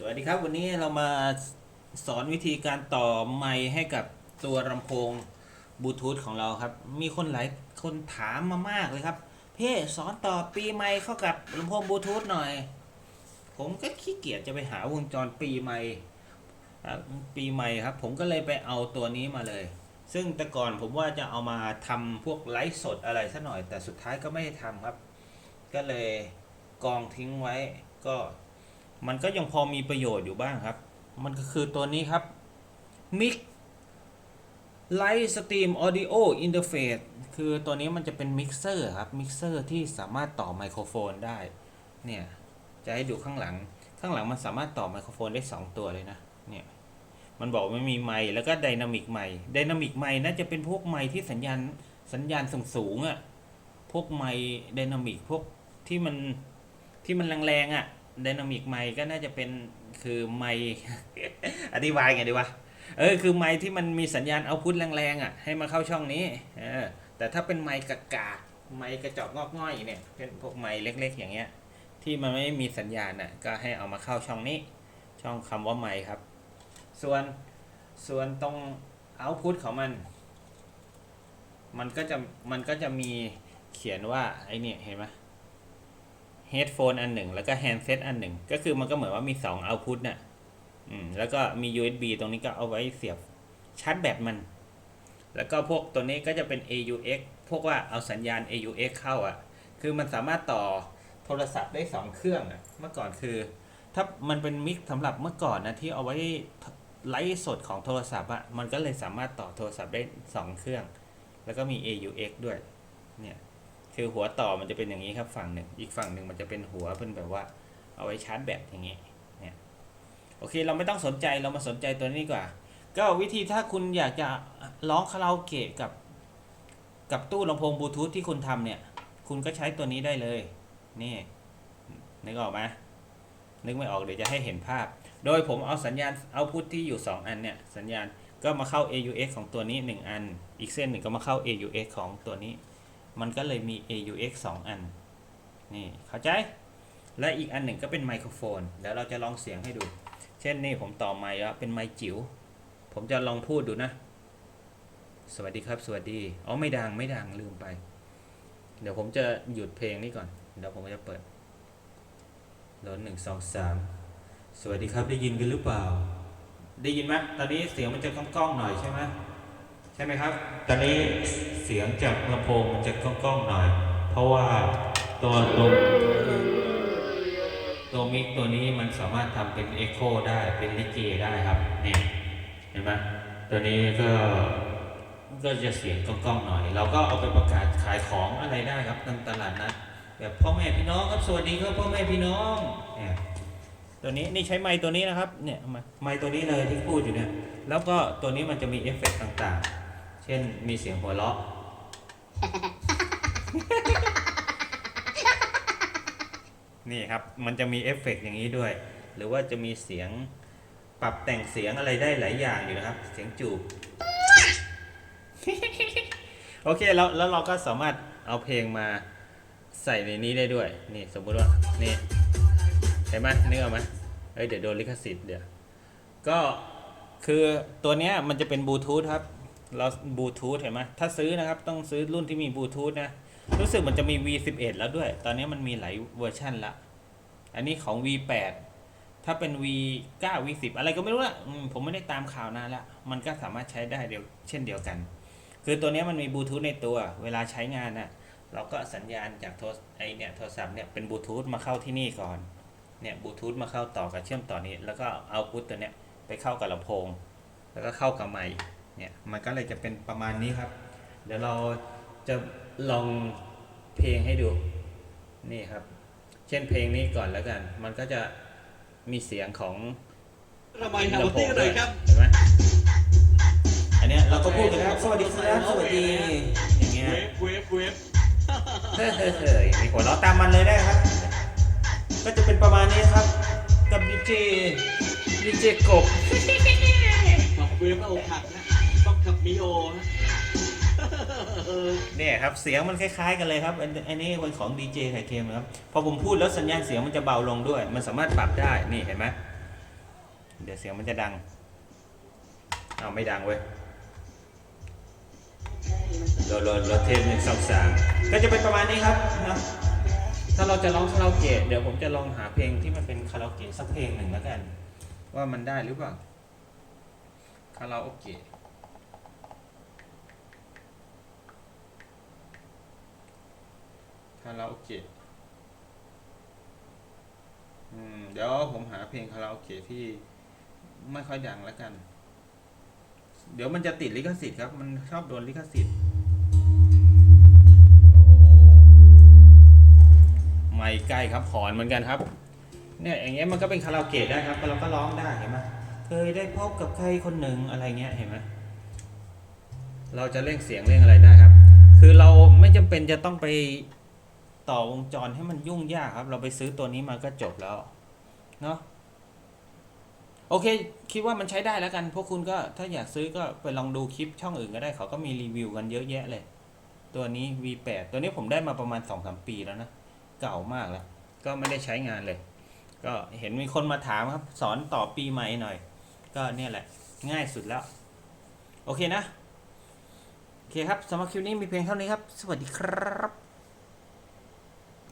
สวัสดีครับวันนี้เรามาสอนวิธีการต่อไมค์ให้กับตัวลำโพงบลูทูธของเราครับ มีคนหลายคนถามมามากเลยครับ เพ่สอนต่อปีไมค์เข้ากับลำโพงบลูทูธหน่อย ผมก็ขี้เกียจจะไปหาวงจรปีไมค์ปีไมค์ครับ ผมก็เลยไปเอาตัวนี้มาเลย ซึ่งแต่ก่อนผมว่าจะเอามาทำพวกไลฟ์สดอะไรซะหน่อย แต่สุดท้ายก็ไม่ได้ทำครับ ก็เลยกองทิ้งไว้ก็ มันก็ยังพอมีประโยชน์อยู่บ้างครับ มันก็คือตัวนี้ครับ Mic Light Stream Audio Interface คือตัวนี้มันจะเป็นมิกเซอร์ครับ มิกเซอร์ที่สามารถต่อไมโครโฟนได้ เนี่ย จะให้ดูข้างหลัง ข้างหลังมันสามารถต่อไมโครโฟนได้ 2 ตัวเลยนะ เนี่ย มันบอกไม่มีไมค์แล้วก็ไดนามิกไมค์ไดนามิกไมค์น่าจะเป็นพวกไมค์ที่สัญญาณสัญญาณสูงๆอะ่ะ พวกไมค์ไดนามิกพวกที่มันที่มันแรงๆอะ่ะ ไดนามิกไมค์ก็น่าจะเป็นคือไมค์อธิบายไงดีวะเออคือไมค์ที่มันมีสัญญาณเอาพุทแรงๆอะให้มาเข้าช่องนี้เออแต่ถ้าเป็นไมค์กากาไมค์กระจอกงอกง่อยเนี่ยเป็นพวกไมค์เล็ก ๆ อย่างเงี้ย ที่มันไม่มีสัญญาณอะก็ให้เอามาเข้าช่องนี้ ช่องคำว่าไมค์ครับ ส่วนส่วนตรงเอาพุทของมัน มันก็จะมันก็จะมีเขียนว่าไอเนี่ยเห็นไหม เฮดโฟนอันหนึ่ง แล้วก็แฮนด์เซตอันหนึ่ง ก็คือมันก็เหมือนว่ามี2เอาพุทน่ะอืมแล้วก็มี USB ตรงนี้ก็เอาไว้เสียบชาร์จแบตมัน แล้วก็พวกตัวนี้ก็จะเป็น AUX พวกว่าเอาสัญญาณ AUX เข้าอะ คือมันสามารถต่อโทรศัพท์ได้ 2 เครื่องอะ เมื่อก่อนคือ ถ้ามันเป็นมิกสำหรับเมื่อก่อนนะที่เอาไว้ไลฟ์สดของโทรศัพท์อะ มันก็เลยสามารถต่อโทรศัพท์ได้ 2 เครื่อง แล้วก็มี AUX ด้วย เนี่ย คือหัวต่อมันจะเป็นอย่างนี้ครับฝั่งหนึ่งอีกฝั่งหนึ่งมันจะเป็นหัวเป็นแบบว่าเอาไว้ชาร์จแบตอย่างนี้เนี่ยโอเคเราไม่ต้องสนใจเรามาสนใจตัวนี้ดีกว่า ก็วิธีถ้าคุณอยากจะร้องคาราโอเกะกับ กับตู้ลำโพงบลูทูธที่คุณทำเนี่ย คุณก็ใช้ตัวนี้ได้เลย นี่นึกออกไหมนึกไม่ออกเดี๋ยวจะให้เห็นภาพ โดยผมเอาสัญญาณเอาพุทที่อยู่ 2 อันเนี่ย สัญญาณก็มาเข้า AUX ของตัวนี้ 1 อัน อีกเส้นหนึ่งก็มาเข้า AUX ของตัวนี้ มันก็เลยมี AUX 2 อัน นี่เข้าใจ และอีกอันหนึ่งก็เป็นไมโครโฟน เดี๋ยวเราจะลองเสียงให้ดู เช่นนี่ผมต่อไมค์แล้วเป็นไมค์จิ๋ว ผมจะลองพูดดูนะ สวัสดีครับ สวัสดี อ๋อไม่ดังไม่ดังลืมไป เดี๋ยวผมจะหยุดเพลงนี้ก่อน เดี๋ยวผมจะเปิดโหลดหนึ่งสองสามสวัสดีครับได้ยินกันหรือเปล่า ได้ยินไหมตอนนี้เสียงมันจะก้องๆหน่อยใช่ไหม ช่ไหมครับ ตอนนี้เสียงจากลำโพงมันจะก้องๆหน่อย เพราะว่าตัวตัวตัวมิกตัวนี้มันสามารถทำเป็นเอ็กโคได้ เป็นลิเกได้ครับนี่เห็นไหมตัวนี้ก็ก็จะเสียงก้องๆหน่อย เราก็เอาไปประกาศขายของอะไรได้ครับตามตลาดนัดแบบพ่อแม่พี่น้องครับสวัสดีครับพ่อแม่พี่น้องเนี่ยตัวนี้นี่ใช้ไม้ตัวนี้นะครับเนี่ยไมค์ไม้ตัวนี้เลยที่พูดอยู่เนี่ยแล้วก็ตัวนี้มันจะมีเอฟเฟกต์ต่างๆเช่นมีเสียงหัวเราะ นี่ครับ มันจะมีเอฟเฟกต์อย่างนี้ด้วย หรือว่าจะมีเสียงปรับแต่งเสียงอะไรได้หลายอย่างอยู่นะครับ เสียงจูบ โอเคแล้วแล้วเราก็สามารถเอาเพลงมาใส่ในนี้ได้ด้วย นี่สมมุติว่า นี่เห็นไหมนึกออกไหมเอ้ยเดี๋ยวโดนลิขสิทธิ์เดี๋ยว ก็คือตัวเนี้ยมันจะเป็นบลูทูธครับ เราบลูทูธเห็นไหมถ้าซื้อนะครับต้องซื้อรุ่นที่มีบลูทูธนะรู้สึกมันจะมี V11 แล้วด้วย ตอนนี้มันมีหลายเวอร์ชันละอันนี้ของ V8 ถ้าเป็น V9 V10 อะไรก็ไม่รู้ละผมไม่ได้ตามข่าวนานละมันก็สามารถใช้ได้เดียวเช่นเดียวกัน คือตัวนี้มันมีบลูทูธในตัว เวลาใช้งานน่ะเราก็สัญญาณจากโทรไอเนี่ยโทรศัพท์เนี่ยเป็นบลูทูธมาเข้าที่นี่ก่อนเนี่ยบลูทูธมาเข้าต่อกับเชื่อมต่อนี้ แล้วก็เอาพุทตัวเนี้ยไปเข้ากับลำโพง แล้วก็เข้ากับไมค์ เนี่ยมันก็เลยจะเป็นประมาณนี้ครับ เดี๋ยวเราจะลองเพลงให้ดูนี่ครับ เช่นเพลงนี้ก่อนแล้วกัน มันก็จะมีเสียงของระบายฮาร์โมนีกันหน่อยครับเห็นไหมอันเนี้ยเราก็พูดกันนะครับสวัสดีครับสวัสดีอย่างเงี้ยเวฟเวฟเวฟเฮ้ยเฮ้ยเฮ้ยมีหัวเราะตามมันเลยได้ครับ ก็จะเป็นประมาณนี้ครับ กับดีเจดีเจกบบอกเวฟเอาหักนะับมิโอเนี่ยครับเสียงมันคล้ายๆกันเลยครับอันอันนี้เป็นของดีเจไข่เค็มครับพอผมพูดแล้วสัญญาณเสียงมันจะเบาลงด้วย มันสามารถปรับได้นี่เห็นไหมเดี๋ยวเสียงมันจะดังเอาไม่ดังเว้ยโหลดโหลดโหลดเทสหนึ่งสองสามก็จะเป็นประมาณนี้ครับนะถ้าเราจะร้องคาราโอเกะเดี๋ยวผมจะลองหาเพลงที่มันเป็นคาราโอเกะสักเพลงหนึ่งแล้วกัน ว่ามันได้หรือเปล่าคาราโอเกะาราโอเกะอืม เดี๋ยวผมหาเพลงคาราโอเกะที่ไม่ค่อยดังแล้วกัน เดี๋ยวมันจะติดลิขสิทธิ์ครับ มันชอบโดนลิขสิทธิ์โอ้ไม่ใกล้ครับขอนเหมือนกันครับ เนี่ยอย่างเงี้ยมันก็เป็นคาราโอเกะได้ครับเราก็ร้องได้เห็นไหมเคยได้พบกับใครคนหนึ่งอะไรเงี้ยเห็นไหมเราจะเร่งเสียงเร่งอะไรได้ครับ คือเราไม่จำเป็นจะต้องไป ต่อวงจรให้มันยุ่งยากครับ เราไปซื้อตัวนี้มาก็จบแล้วเนาะโอเค คิดว่ามันใช้ได้แล้วกัน พวกคุณก็ถ้าอยากซื้อก็ไปลองดูคลิปช่องอื่นก็ได้เขาก็มีรีวิวกันเยอะแยะเลย ตัวนี้ V8 ตัวนี้ผมได้มาประมาณ2อสปีแล้วนะ เก่ามากแล้ว ก็ไม่ได้ใช้งานเลย ก็เห็นมีคนมาถามครับ สอนต่อปีใหม่หน่อย ก็เนี่ยแหละ ง่ายสุดแล้ว โอเคนะ โอเคครับสำหรับคลิปนี้มีเพียงเท่านี้ครับ สวัสดีครับ